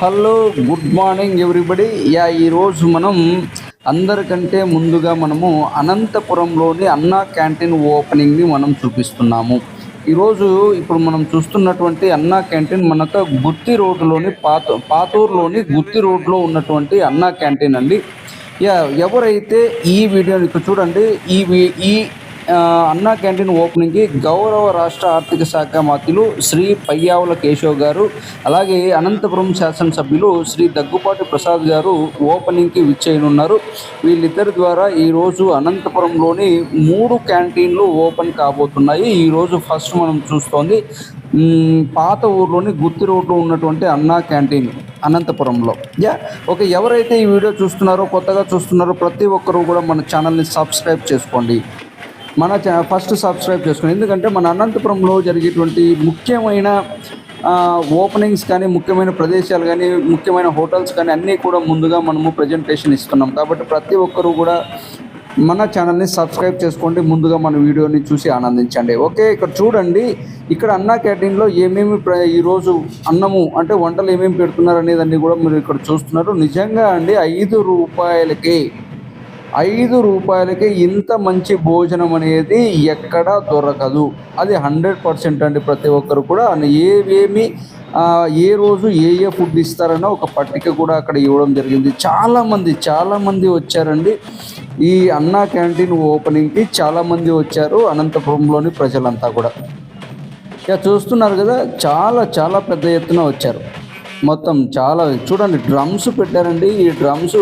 Hello good morning everybody. Yeah ఈరోజు మనం అందరికంటే ముందుగా మనము అనంతపురంలోని అన్నా క్యాంటీన్ ఓపెనింగ్ని మనం చూపిస్తున్నాము. ఈరోజు ఇప్పుడు మనం చూస్తున్నటువంటి అన్నా క్యాంటీన్ మనకు గుత్తి రోడ్డులోని పాత పాతూరులోని గుత్తి రోడ్లో ఉన్నటువంటి అన్నా క్యాంటీన్ అండి. యా ఎవరైతే ఈ వీడియోని ఇక్కడ చూడండి ఈ ఈ అన్నా క్యాంటీన్ ఓపెనింగ్కి గౌరవ రాష్ట్ర ఆర్థిక శాఖ మంత్రులు శ్రీ పయ్యావుల కేశవ్ గారు అలాగే అనంతపురం శాసనసభ్యులు శ్రీ దగ్గుపాటి ప్రసాద్ గారు ఓపెనింగ్కి విచ్చేయనున్నారు. వీళ్ళిద్దరి ద్వారా ఈరోజు అనంతపురంలోని మూడు క్యాంటీన్లు ఓపెన్ కాబోతున్నాయి. ఈరోజు ఫస్ట్ మనం చూస్తోంది పాత ఊర్లోని గుత్తి రోడ్లో ఉన్నటువంటి అన్నా క్యాంటీన్ అనంతపురంలో. యా ఓకే ఎవరైతే ఈ వీడియో చూస్తున్నారో కొత్తగా చూస్తున్నారో ప్రతి ఒక్కరూ కూడా మన ఛానల్ని సబ్స్క్రైబ్ చేసుకోండి. మన ఫస్ట్ సబ్స్క్రైబ్ చేసుకోండి ఎందుకంటే మన అనంతపురంలో జరిగేటువంటి ముఖ్యమైన ఓపెనింగ్స్ కానీ ముఖ్యమైన ప్రదేశాలు కానీ ముఖ్యమైన హోటల్స్ కానీ అన్నీ కూడా ముందుగా మనము ప్రజెంటేషన్ ఇస్తున్నాం. కాబట్టి ప్రతి ఒక్కరూ కూడా మన ఛానల్ని సబ్స్క్రైబ్ చేసుకోండి. ముందుగా మన వీడియోని చూసి ఆనందించండి. ఓకే ఇక్కడ చూడండి. ఇక్కడ అన్నా క్యాంటీన్లో ఏమేమి ప్ర ఈరోజు అన్నము అంటే వంటలు ఏమేమి పెడుతున్నారు అనేదాన్ని కూడా మీరు ఇక్కడ చూస్తున్నారు. నిజంగా అండి ఐదు రూపాయలకే ఐదు రూపాయలకి ఇంత మంచి భోజనం అనేది ఎక్కడా దొరకదు. అది హండ్రెడ్ పర్సెంట్ అండి ప్రతి ఒక్కరు కూడా. ఏవేమి ఏ రోజు ఏ ఏ ఫుడ్ ఇస్తారనో ఒక పట్టిక కూడా అక్కడ ఇవ్వడం జరిగింది. చాలామంది చాలామంది వచ్చారండి. ఈ అన్నా క్యాంటీన్ ఓపెనింగ్కి చాలామంది వచ్చారు అనంతపురంలోని ప్రజలంతా కూడా. ఇక చూస్తున్నారు కదా చాలా చాలా పెద్ద ఎత్తున వచ్చారు. మొత్తం చాలా చూడండి డ్రమ్స్ పెట్టారండి. ఈ డ్రమ్స్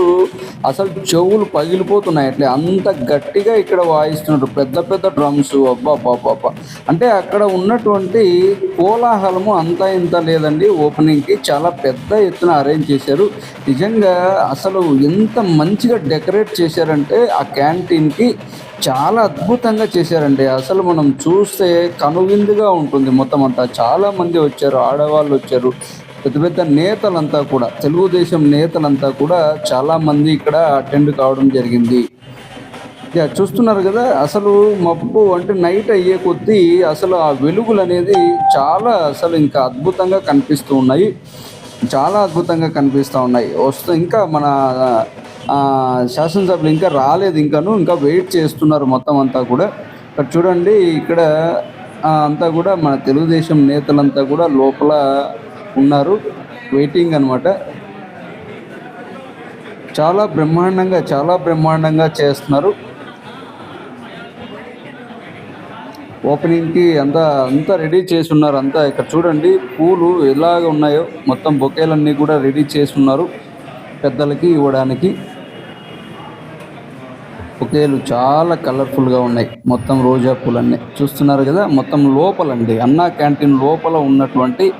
అసలు చెవులు పగిలిపోతున్నాయి. అట్లే అంత గట్టిగా ఇక్కడ వాయిస్తున్నారు. పెద్ద పెద్ద డ్రమ్స్ అబ్బా పాప అంటే అక్కడ ఉన్నటువంటి కోలాహలము అంతా ఇంత లేదండి. ఓపెనింగ్కి చాలా పెద్ద ఎత్తున అరేంజ్ చేశారు. నిజంగా అసలు ఎంత మంచిగా డెకరేట్ చేశారంటే ఆ క్యాంటీన్కి చాలా అద్భుతంగా చేశారండి. అసలు మనం చూస్తే కనువిందుగా ఉంటుంది మొత్తం అంతా. చాలా మంది వచ్చారు ఆడవాళ్ళు వచ్చారు. పెద్ద పెద్ద నేతలంతా కూడా తెలుగుదేశం నేతలంతా కూడా చాలా మంది ఇక్కడ అటెండ్ కావడం జరిగింది. చూస్తున్నారు కదా అసలు మబ్బు అంటే నైట్ అయ్యే కొద్దీ అసలు ఆ వెలుగులు అనేది చాలా అసలు ఇంకా అద్భుతంగా కనిపిస్తూ ఉన్నాయి. చాలా అద్భుతంగా కనిపిస్తూ ఉన్నాయి. వస్తూ ఇంకా మన శాసనసభ్యులు ఇంకా రాలేదు ఇంకాను ఇంకా వెయిట్ చేస్తున్నారు మొత్తం అంతా కూడా. ఇక్కడ చూడండి ఇక్కడ అంతా కూడా మన తెలుగుదేశం నేతలంతా కూడా లోపల ఉన్నారు. వెయిటింగ్ అనమాట చాలా బ్రహ్మాండంగా చాలా బ్రహ్మాండంగా చేస్తున్నారు. ఓపెనింగ్కి అంతా అంతా రెడీ చేసి ఉన్నారు అంతా. ఇక్కడ చూడండి పూలు ఎలాగ ఉన్నాయో మొత్తం బొకేలన్నీ కూడా రెడీ చేసి ఉన్నారు. పెద్దలకి ఇవ్వడానికి. బొకేలు చాలా కలర్ఫుల్గా ఉన్నాయి. మొత్తం రోజా పూలన్నీ. చూస్తున్నారు కదా మొత్తం లోపలండి. అన్నా క్యాంటీన్ లోపల ఉన్నటువంటి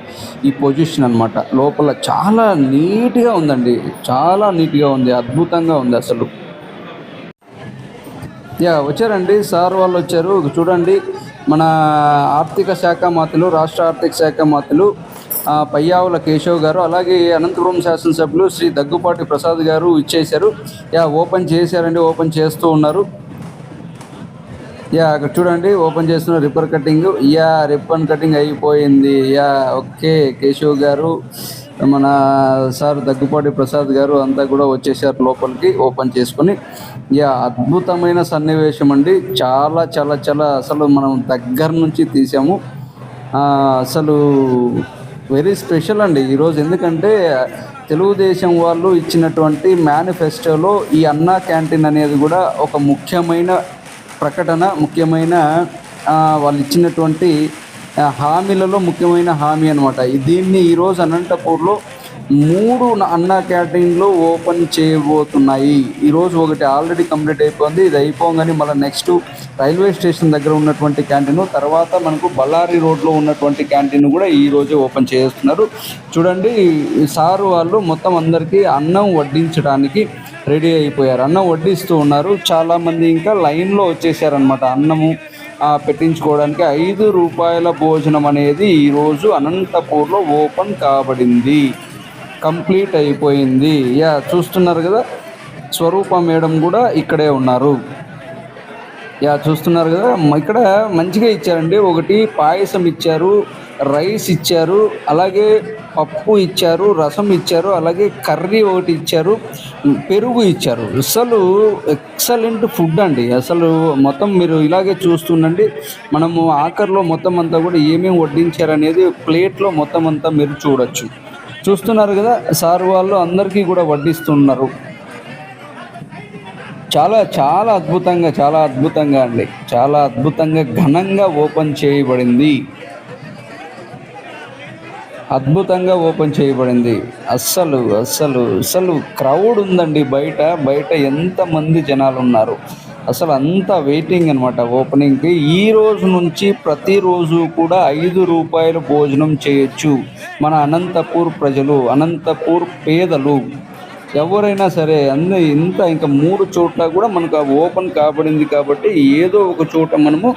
ఈ పొజిషన్ అన్నమాట. లోపల చాలా నీట్గా ఉందండి. చాలా నీట్గా ఉంది. అద్భుతంగా ఉంది అసలు. యా వచ్చారండి. సార్ వాళ్ళు వచ్చారు. చూడండి. మన ఆర్థిక శాఖ మాతలు రాష్ట్ర ఆర్థిక శాఖ మాతలు పయ్యావుల కేశవ్ గారు అలాగే అనంతపురం శాసనసభ్యులు శ్రీ దగ్గుపాటి ప్రసాద్ గారు ఇచ్చేశారు. యా ఓపెన్ చేశారండి ఓపెన్ చేస్తూ ఉన్నారు. యా అక్కడ చూడండి ఓపెన్ చేస్తున్న reaper cutting. Yeah ribbon cutting అయిపోయింది. యా ఓకే కేశవ్ గారు మన సార్ దగ్గుపాటి ప్రసాద్ గారు అంతా కూడా వచ్చేసారు లోపలికి ఓపెన్ చేసుకొని. యా అద్భుతమైన సన్నివేశం అండి. చాలా చాలా చాలా అసలు మనం దగ్గర నుంచి తీసాము. అసలు వెరీ స్పెషల్ అండి. ఈరోజు ఎందుకంటే తెలుగుదేశం వాళ్ళు ఇచ్చినటువంటి మేనిఫెస్టోలో ఈ అన్నా క్యాంటీన్ అనేది కూడా ఒక ముఖ్యమైన ప్రకటన ముఖ్యమైన వాళ్ళు ఇచ్చినటువంటి హామీలలో ముఖ్యమైన హామీ అనమాట దీన్ని ఈరోజు అనంతపూర్లో మూడు అన్న క్యాటరింగ్లు క్యాంటీన్లు ఓపెన్ చేయబోతున్నాయి. ఈరోజు ఒకటి ఆల్రెడీ కంప్లీట్ అయిపోయింది. ఇది అయిపోగానే మళ్ళీ నెక్స్ట్ రైల్వే స్టేషన్ దగ్గర ఉన్నటువంటి క్యాంటీన్ తర్వాత మనకు బళ్ళారి రోడ్లో ఉన్నటువంటి క్యాంటీన్ కూడా ఈ ఓపెన్ చేస్తున్నారు. చూడండి సారు వాళ్ళు మొత్తం అందరికీ అన్నం వడ్డించడానికి రెడీ అయిపోయారు. అన్నం వడ్డిస్తూ ఉన్నారు. చాలామంది ఇంకా లైన్లో వచ్చేసారనమాట అన్నము పెట్టించుకోవడానికి ఐదు రూపాయల భోజనం అనేది ఈరోజు అనంతపూర్లో ఓపెన్ కాబడింది. కంప్లీట్ అయిపోయింది. యా చూస్తున్నారు కదా? స్వరూప మేడం కూడా ఇక్కడే ఉన్నారు. యా చూస్తున్నారు కదా? ఇక్కడ మంచిగా ఇచ్చారండి. ఒకటి పాయసం ఇచ్చారు రైస్ ఇచ్చారు అలాగే పప్పు ఇచ్చారు రసం ఇచ్చారు అలాగే కర్రీ ఒకటి ఇచ్చారు పెరుగు ఇచ్చారు. అసలు ఎక్సలెంట్ ఫుడ్ అండి. అసలు మొత్తం మీరు ఇలాగే చూస్తుండండి. మనము ఆఖరిలో మొత్తం అంతా కూడా ఏమేమి వడ్డించారు అనేది ప్లేట్లో మొత్తం అంతా మీరు చూడొచ్చు. చూస్తున్నారు కదా సార్ వాళ్ళు అందరికీ కూడా వడ్డిస్తున్నారు. చాలా చాలా అద్భుతంగా చాలా అద్భుతంగా అండి. చాలా అద్భుతంగా ఘనంగా ఓపెన్ చేయబడింది. అద్భుతంగా ఓపెన్ చేయబడింది. అస్సలు అస్సలు అస్సలు క్రౌడ్ ఉందండి బయట. బయట ఎంతమంది జనాలు ఉన్నారు అసలు అంతా వెయిటింగ్ అనమాట ఓపెనింగ్కి. ఈ రోజు నుంచి ప్రతిరోజు కూడా ఐదు రూపాయలు భోజనం చేయొచ్చు మన అనంతపూర్ ప్రజలు అనంతపూర్ పేదలు. ఎవరైనా సరే అన్ని ఇంత ఇంకా మూడు చోట్ల కూడా మనకు ఆ ఓపెన్ కాబడింది కాబట్టి ఏదో ఒక చోట మనము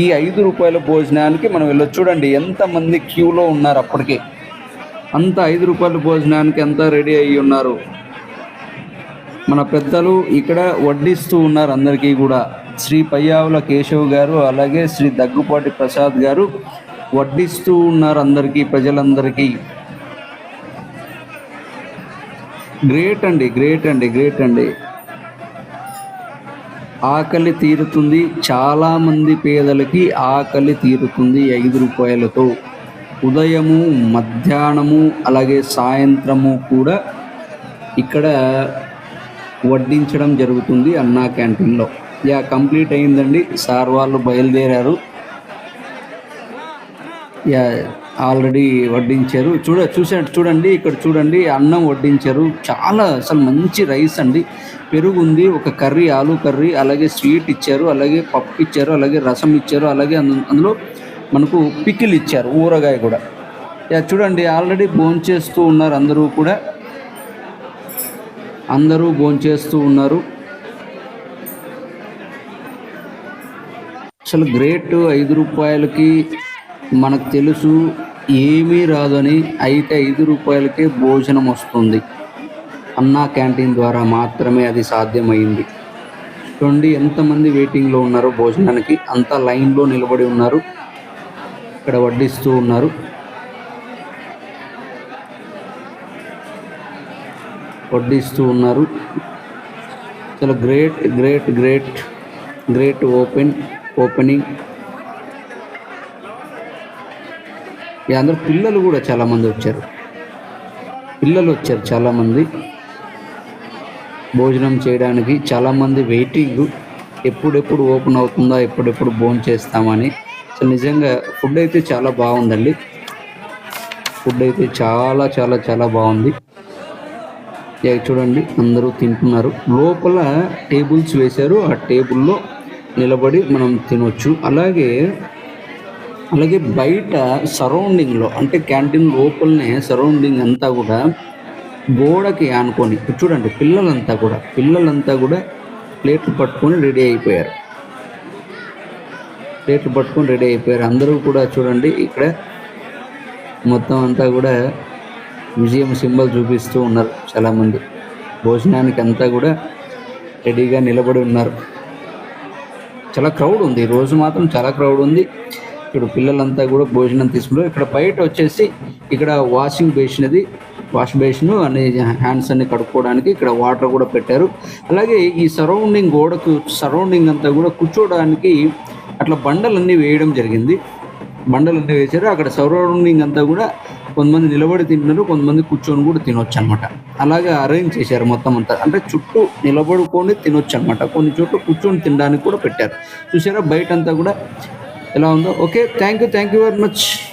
ఈ ఐదు రూపాయల భోజనానికి మనం వెళ్ళొచ్చు. చూడండి ఎంతమంది క్యూలో ఉన్నారు అప్పటికే. అంత ఐదు రూపాయల భోజనానికి అంతా రెడీ అయ్యి ఉన్నారు? మన పెద్దలు ఇక్కడ వడ్డిస్తూ ఉన్నారు అందరికీ కూడా. శ్రీ పయ్యావుల కేశవ్ గారు అలాగే శ్రీ దగ్గుపాటి ప్రసాద్ గారు వడ్డిస్తూ ఉన్నారు అందరికీ ప్రజలందరికీ. గ్రేట్ అండి గ్రేట్ అండి గ్రేట్ అండి. ఆకలి తీరుతుంది చాలామంది పేదలకి ఆకలి తీరుతుంది ఐదు రూపాయలతో. ఉదయము మధ్యాహ్నము అలాగే సాయంత్రము కూడా ఇక్కడ వడ్డించడం జరుగుతుంది అన్నా క్యాంటీన్లో. యా కంప్లీట్ అయిందండి సార్ వాళ్ళు బయలుదేరారు. యా ఆల్రెడీ వడ్డించారు. చూడ చూసాడు చూడండి ఇక్కడ చూడండి అన్నం వడ్డించారు. చాలా అసలు మంచి రైస్ అండి. పెరుగు ఉంది ఒక కర్రీ ఆలు కర్రీ అలాగే స్వీట్ ఇచ్చారు అలాగే పప్పు ఇచ్చారు అలాగే రసం ఇచ్చారు అలాగే అందులో మనకు పికిల్ ఇచ్చారు ఊరగాయ కూడా. యా చూడండి ఆల్రెడీ భోంచేస్తూ ఉన్నారు అందరూ కూడా. అందరూ భోంచేస్తూ ఉన్నారు. అసలు గ్రేట్ ఐదు రూపాయలకి మనకు తెలుసు ఏమీ రాదని అయితే ఐదు రూపాయలకే భోజనం వస్తుంది. అన్నా క్యాంటీన్ ద్వారా మాత్రమే అది సాధ్యమైంది. చూడండి ఎంతమంది వెయిటింగ్లో ఉన్నారో భోజనానికి అంతా లైన్లో నిలబడి ఉన్నారు. ఇక్కడ వడ్డిస్తూ ఉన్నారు. వడ్డిస్తూ ఉన్నారు. చాలా great great great great open opening ఈ అందరు పిల్లలు కూడా చాలామంది వచ్చారు. పిల్లలు వచ్చారు చాలామంది భోజనం చేయడానికి చాలామంది వెయిటింగ్ ఎప్పుడెప్పుడు ఓపెన్ అవుతుందా ఎప్పుడెప్పుడు భోజనం చేస్తామని. సో నిజంగా ఫుడ్ అయితే చాలా బాగుందండి. ఫుడ్ అయితే చాలా చాలా చాలా బాగుంది. చూడండి అందరూ తింటున్నారు. లోపల టేబుల్స్ వేశారు. ఆ టేబుల్లో నిలబడి మనం తినొచ్చు. అలాగే అలాగే బయట సరౌండింగ్లో అంటే క్యాంటీన్ లోపలనే సరౌండింగ్ అంతా కూడా గోడకి ఆనుకొని చూడండి పిల్లలంతా కూడా పిల్లలంతా కూడా ప్లేట్లు పట్టుకొని రెడీ అయిపోయారు. ప్లేట్లు పట్టుకొని రెడీ అయిపోయారు. అందరూ కూడా చూడండి ఇక్కడ మొత్తం అంతా కూడా విజయం సింబల్ చూపిస్తూ ఉన్నారు చాలామంది. భోజనానికి అంతా కూడా రెడీగా నిలబడి ఉన్నారు. చాలా క్రౌడ్ ఉంది. రోజు మాత్రం చాలా క్రౌడ్ ఉంది. ఇక్కడ పిల్లలంతా కూడా భోజనం తీసుకుంటారు. ఇక్కడ బయట వచ్చేసి ఇక్కడ వాషింగ్ బేసిన్ అది. వాష్ బేసిన్ అన్ని హ్యాండ్స్ అన్ని కడుక్కోవడానికి ఇక్కడ వాటర్ కూడా పెట్టారు. అలాగే ఈ సరౌండింగ్ గోడకు సరౌండింగ్ అంతా కూడా కూర్చోవడానికి అట్లా బండలన్నీ వేయడం జరిగింది. బండలన్నీ వేశారు. అక్కడ సరౌండింగ్ అంతా కూడా కొంతమంది నిలబడి తింటున్నారు కొంతమంది కూర్చొని కూడా తినొచ్చు అనమాట అలాగే అరేంజ్ చేశారు మొత్తం అంతా. అంటే చుట్టూ నిలబడుకొని తినొచ్చు అనమాట కొన్ని చోట్ల కూర్చొని తినడానికి కూడా పెట్టారు. చూసారా బయట అంతా కూడా ఎలా ఉందో. Okay thank you thank you very much